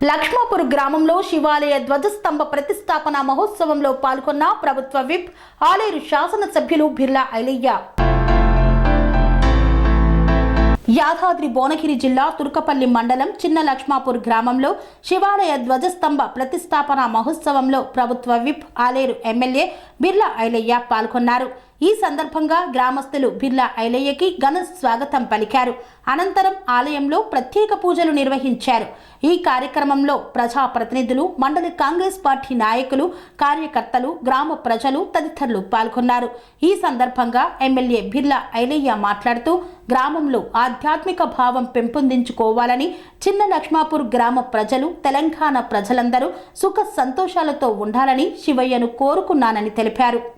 లక్ష్మాపూర్ గ్రామంలో శివాలయ ధ్వజస్తంభ ప్రతిష్టాపన మహోత్సవంలో పాల్గొన్న ప్రభుత్వ విప్ ఆలేరు శాసనసభ్యులు బిర్లా ఐలయ్య. యాదాద్రి భువనగిరి జిల్లా తుర్కపల్లి మండలం చిన్న లక్ష్మాపూర్ గ్రామంలో శివాలయ ధ్వజస్తంభ ప్రతిష్టాపన మహోత్సవంలో ప్రభుత్వ విప్ ఆలేరు ఎమ్మెల్యే బిర్లా ఐలయ్య పాల్గొన్నారు. ఈ సందర్భంగా గ్రామస్తులు బిర్లా ఐలయ్యకి ఘన స్వాగతం పలికారు. అనంతరం ఆలయంలో ప్రత్యేక పూజలు నిర్వహించారు. ఈ కార్యక్రమంలో ప్రజాప్రతినిధులు మండలి కాంగ్రెస్ పార్టీ నాయకులు కార్యకర్తలు గ్రామ ప్రజలు తదితరులు పాల్గొన్నారు. ఈ సందర్భంగా ఎమ్మెల్యే బిర్లా ఐలయ్య మాట్లాడుతూ గ్రామంలో ఆధ్యాత్మిక భావం పెంపొందించుకోవాలని చిన్న లక్ష్మాపూర్ గ్రామ ప్రజలు తెలంగాణ ప్రజలందరూ సుఖ సంతోషాలతో ఉండాలని శివయ్యను కోరుకున్నానని తెలిపారు.